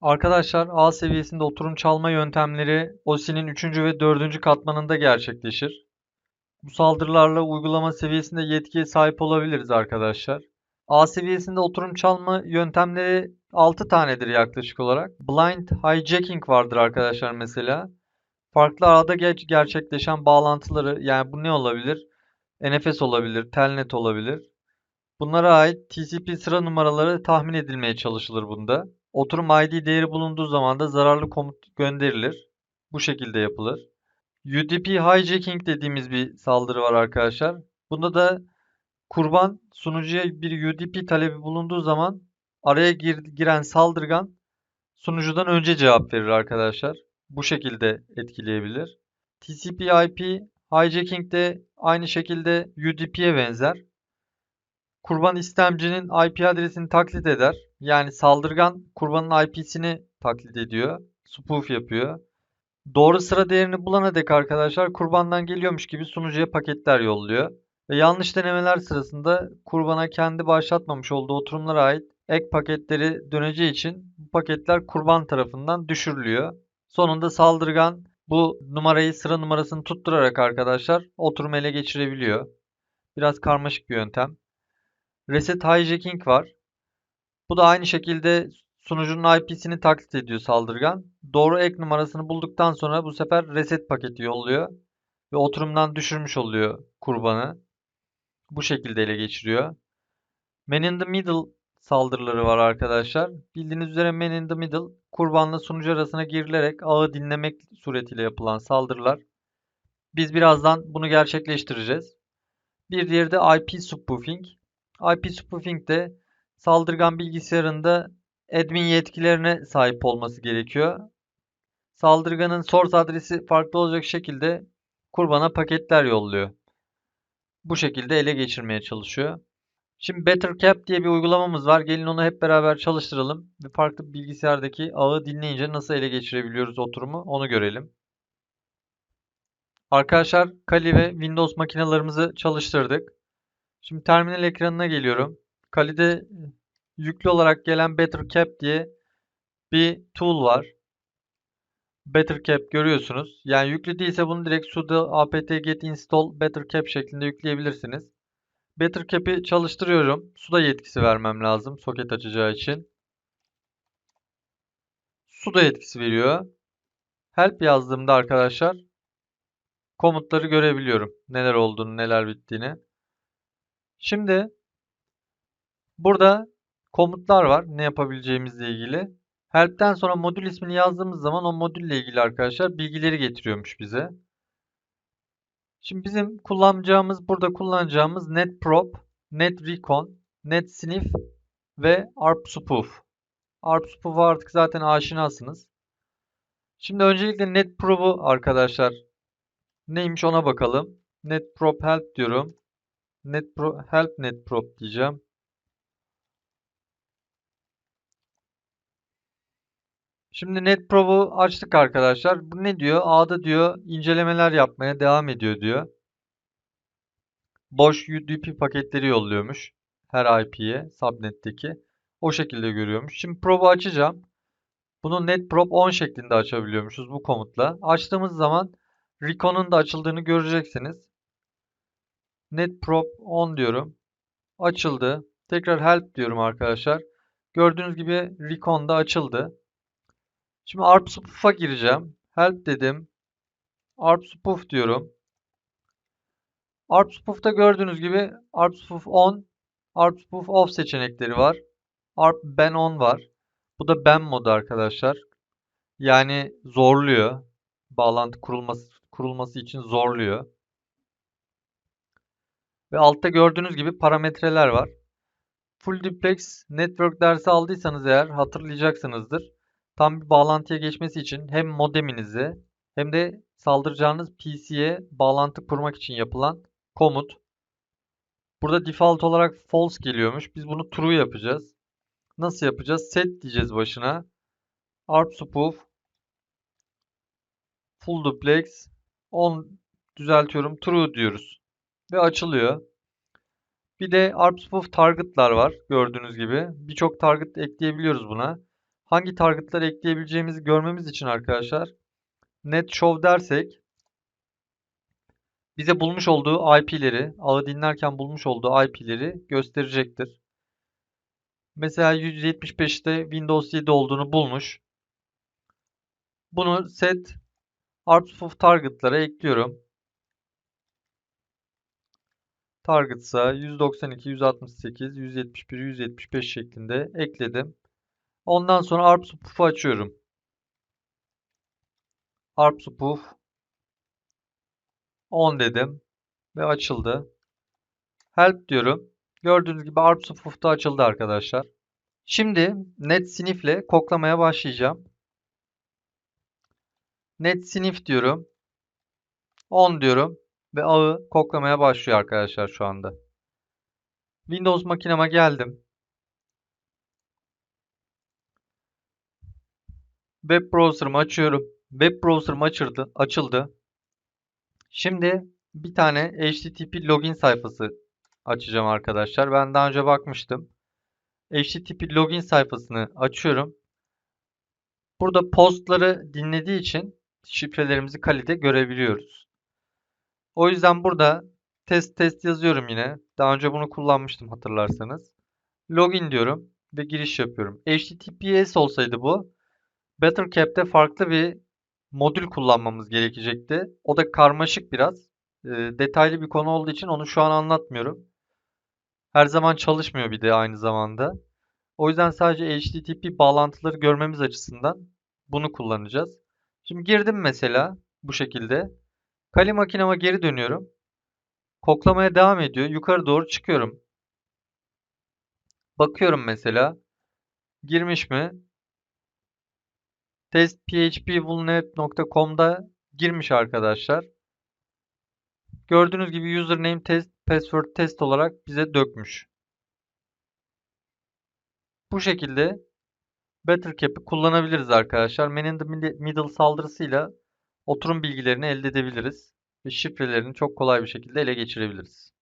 Arkadaşlar A seviyesinde oturum çalma yöntemleri OSI'nin 3. ve 4. katmanında gerçekleşir. Bu saldırılarla uygulama seviyesinde yetkiye sahip olabiliriz arkadaşlar. A seviyesinde oturum çalma yöntemleri 6 tanedir yaklaşık olarak. Blind hijacking vardır arkadaşlar mesela. Farklı ağda gerçekleşen bağlantıları yani bu ne olabilir? NFS olabilir, Telnet olabilir. Bunlara ait TCP sıra numaraları tahmin edilmeye çalışılır bunda. Oturum ID değeri bulunduğu zaman da zararlı komut gönderilir. Bu şekilde yapılır. UDP hijacking dediğimiz bir saldırı var arkadaşlar. Bunda da kurban sunucuya bir UDP talebi bulunduğu zaman araya gir, giren saldırgan sunucudan önce cevap verir arkadaşlar. Bu şekilde etkileyebilir. TCP/IP hijacking de aynı şekilde UDP'ye benzer. Kurban istemcinin IP adresini taklit eder. Yani saldırgan kurbanın IP'sini taklit ediyor. Spoof yapıyor. Doğru sıra değerini bulana dek arkadaşlar kurbandan geliyormuş gibi sunucuya paketler yolluyor. Ve yanlış denemeler sırasında kurbana kendi başlatmamış olduğu oturumlara ait ek paketleri döneceği için bu paketler kurban tarafından düşürülüyor. Sonunda saldırgan bu numarayı sıra numarasını tutturarak arkadaşlar oturumu ele geçirebiliyor. Biraz karmaşık bir yöntem. Reset hijacking var. Bu da aynı şekilde sunucunun IP'sini taklit ediyor saldırgan. Doğru ek numarasını bulduktan sonra bu sefer reset paketi yolluyor. Ve oturumdan düşürmüş oluyor kurbanı. Bu şekilde ele geçiriyor. Man in the Middle saldırıları var arkadaşlar. Bildiğiniz üzere Man in the Middle kurbanla sunucu arasına girilerek ağı dinlemek suretiyle yapılan saldırılar. Biz birazdan bunu gerçekleştireceğiz. Bir diğeri de IP spoofing. IP spoofing de saldırgan bilgisayarında admin yetkilerine sahip olması gerekiyor. Saldırganın source adresi farklı olacak şekilde kurbana paketler yolluyor. Bu şekilde ele geçirmeye çalışıyor. Şimdi BetterCap diye bir uygulamamız var. Gelin onu hep beraber çalıştıralım ve farklı bilgisayardaki ağı dinleyince nasıl ele geçirebiliyoruz oturumu onu görelim. Arkadaşlar Kali ve Windows makinalarımızı çalıştırdık. Şimdi terminal ekranına geliyorum. Kali'de yüklü olarak gelen BetterCap diye bir tool var. BetterCap görüyorsunuz. Yani yüklü değilse bunu direkt sudo apt get install BetterCap şeklinde yükleyebilirsiniz. BetterCap'i çalıştırıyorum. Sudo yetkisi vermem lazım soket açacağı için. Sudo yetkisi veriyor. Help yazdığımda arkadaşlar komutları görebiliyorum. Neler olduğunu, neler bittiğini. Şimdi burada komutlar var ne yapabileceğimizle ilgili. Help'ten sonra modül ismini yazdığımız zaman o modülle ilgili arkadaşlar bilgileri getiriyormuş bize. Şimdi bizim kullanacağımız, burada kullanacağımız netprop, netrecon, netsniff ve arpspoof. Arpspoof'a artık zaten aşinasınız. Şimdi öncelikle netprob'u arkadaşlar neymiş ona bakalım. netprop help diyorum. Netpro, help netprop diyeceğim. Şimdi NetProb'u açtık arkadaşlar. Bu ne diyor? A'da diyor incelemeler yapmaya devam ediyor diyor. Boş UDP paketleri yolluyormuş. Her IP'ye subnet'teki. O şekilde görüyormuş. Şimdi prob'u açacağım. Bunu netprop 10 şeklinde açabiliyormuşuz bu komutla. Açtığımız zaman Recon'un da açıldığını göreceksiniz. netprop 10 diyorum. Açıldı. Tekrar help diyorum arkadaşlar. Gördüğünüz gibi Recon da açıldı. Şimdi ARP spoof'a gireceğim. Help dedim. ARP spoof diyorum. ARP spoof'ta gördüğünüz gibi ARP spoof on, ARP spoof off seçenekleri var. ARP ban on var. Bu da ban modu arkadaşlar. Yani zorluyor. Bağlantı kurulması kurulması için zorluyor. Ve altta gördüğünüz gibi parametreler var. Full Duplex Network dersi aldıysanız eğer hatırlayacaksınızdır tam bir bağlantıya geçmesi için hem modeminizi hem de saldıracağınız PC'ye bağlantı kurmak için yapılan komut. Burada default olarak false geliyormuş. Biz bunu true yapacağız. Nasıl yapacağız? Set diyeceğiz başına. ARP spoof full duplex 10 düzeltiyorum true diyoruz. Ve açılıyor. Bir de ARP spoof target'lar var gördüğünüz gibi. Birçok target ekleyebiliyoruz buna. Hangi targetları ekleyebileceğimizi görmemiz için arkadaşlar net show dersek bize bulmuş olduğu IP'leri, ağı dinlerken bulmuş olduğu IP'leri gösterecektir. Mesela 175'te Windows 7 olduğunu bulmuş. Bunu set arts of target'lara ekliyorum. Target'sa 192, 168, 171, 175 şeklinde ekledim. Ondan sonra ARP spoof'u açıyorum. ARP spoof 10 dedim ve açıldı. Help diyorum. Gördüğünüz gibi ARP spoof da açıldı arkadaşlar. Şimdi net sniff ile koklamaya başlayacağım. Net sniff diyorum. 10 diyorum ve ağı koklamaya başlıyor arkadaşlar şu anda. Windows makineme geldim. Web browser'ımı açıyorum. Web browser'ım açıldı. açıldı. Şimdi bir tane HTTP login sayfası açacağım arkadaşlar. Ben daha önce bakmıştım. HTTP login sayfasını açıyorum. Burada postları dinlediği için şifrelerimizi kalite görebiliyoruz. O yüzden burada test test yazıyorum yine. Daha önce bunu kullanmıştım hatırlarsanız. Login diyorum ve giriş yapıyorum. HTTPS olsaydı bu BetterCap'te farklı bir modül kullanmamız gerekecekti. O da karmaşık biraz. E, detaylı bir konu olduğu için onu şu an anlatmıyorum. Her zaman çalışmıyor bir de aynı zamanda. O yüzden sadece HTTP bağlantıları görmemiz açısından bunu kullanacağız. Şimdi girdim mesela bu şekilde. Kali makinama geri dönüyorum. Koklamaya devam ediyor. Yukarı doğru çıkıyorum. Bakıyorum mesela. Girmiş mi? test.phpvulnet.com'da girmiş arkadaşlar. Gördüğünüz gibi username test, password test olarak bize dökmüş. Bu şekilde BetterCap'i kullanabiliriz arkadaşlar. Man in the Middle saldırısıyla oturum bilgilerini elde edebiliriz ve şifrelerini çok kolay bir şekilde ele geçirebiliriz.